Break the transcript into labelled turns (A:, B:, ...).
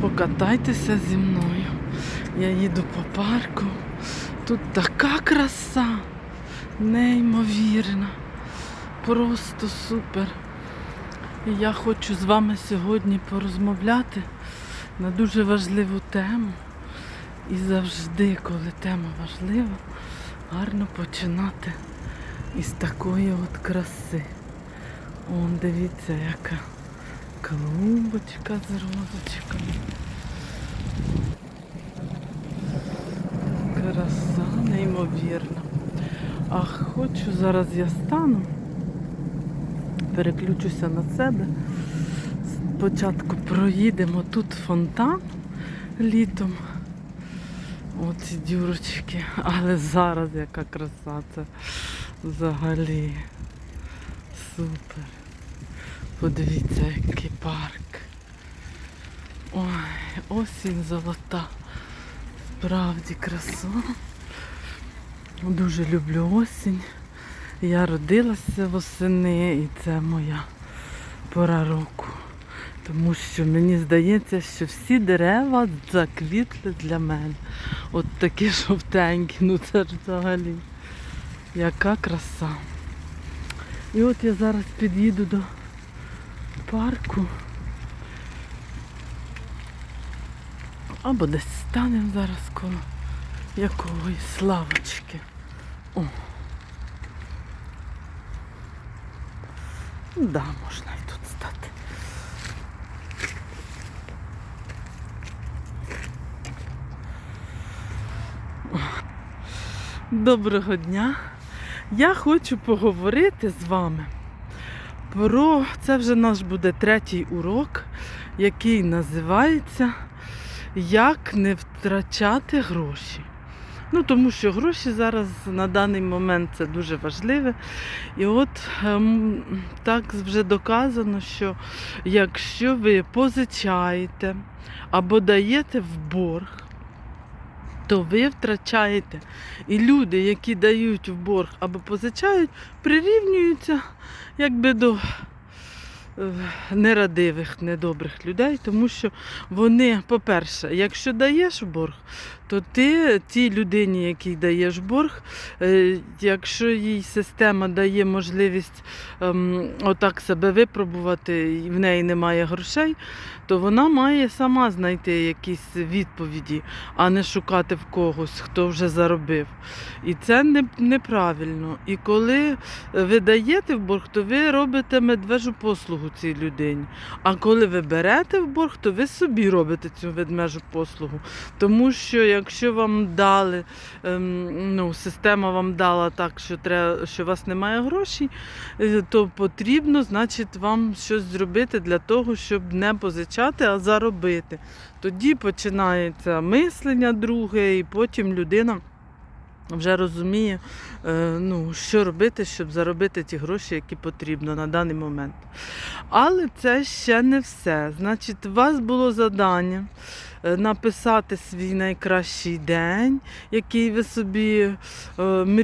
A: Покатайтеся зі мною. Я їду по парку. Тут така краса, неймовірна. Просто супер. І я хочу з вами сьогодні порозмовляти на дуже важливу тему. І завжди, коли тема важлива, гарно починати із такої от краси. Он, дивіться, яка клумбочка з розочками. Краса неймовірна. А хочу зараз я стану, переключуся на себе. Спочатку проїдемо тут фонтан літом. Оці дюрочки. Але зараз яка краса це взагалі. Супер. Подивіться, який парк. Ой, осінь золота. Справді краса. Дуже люблю осінь. Я родилася восени і це моя пора року. Тому що мені здається, що всі дерева заквітли для мене. От такі жовтенькі, ну це ж взагалі. Яка краса. І от я зараз під'їду до парку. Або десь станемо зараз коло якоїсь лавочки. О. Да, можна і тут стати. Доброго дня. Я хочу поговорити з вами про це вже наш буде третій урок, який називається Як не втрачати гроші. Ну, тому що гроші зараз на даний момент це дуже важливе. І от ем, так вже доказано, що якщо ви позичаєте або даєте в борг, то ви втрачаєте. І люди, які дають в борг або позичають, прирівнюються якби до нерадивих, недобрих людей, тому що вони, по-перше, якщо даєш борг, то ти тій людині, якій даєш борг, е, якщо їй система дає можливість ем, отак себе випробувати, і в неї немає грошей, то вона має сама знайти якісь відповіді, а не шукати в когось, хто вже заробив. І це не, неправильно. І коли ви даєте в борг, то ви робите медвежу послугу цій людині. А коли ви берете в борг, то ви собі робите цю ведмежу послугу. Тому що якщо вам дали, ем, ну, система вам дала так, що треба, що у вас немає грошей, е, то потрібно, значить, вам щось зробити для того, щоб не позичати, а заробити. Тоді починається мислення друге, і потім людина. Вже розуміє, е, ну, що робити, щоб заробити ті гроші, які потрібно на даний момент. Але це ще не все. Значить, у вас було завдання е, написати свій найкращий день, який ви собі е, мрієте.